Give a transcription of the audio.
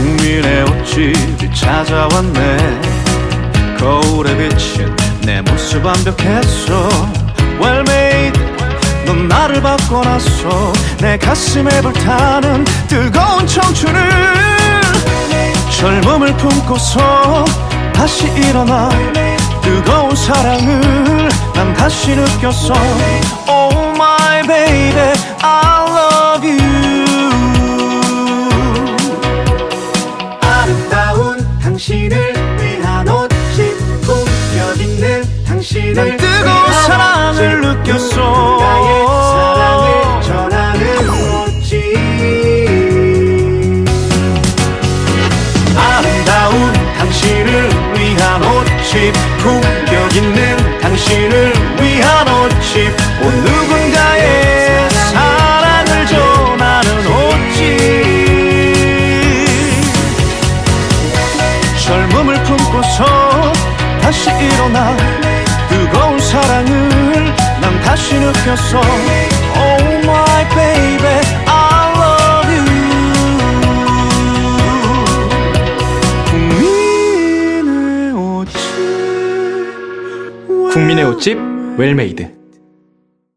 옷집이 찾아왔네. 거울에 비친 내 모습 완벽했어. Well made 넌 나를 바꿔놨어. 내 가슴에 불타는 뜨거운 청춘을 젊음을 품고서 다시 일어나. 뜨거운 사랑을 난 다시 느꼈어 당신을 위한 옷집 품격 있는 당신을 난 뜨거운 위한 사랑을. 느꼈어. 누군가의 사랑을 전하는 옷집 아름다운 당신을 위한 옷집 품격 있는 당신을 위한 옷집 온누 일어나 뜨거운 사랑을 난 다시 느꼈어. Oh my baby 국민의 옷집 국민의 옷집 웰메이드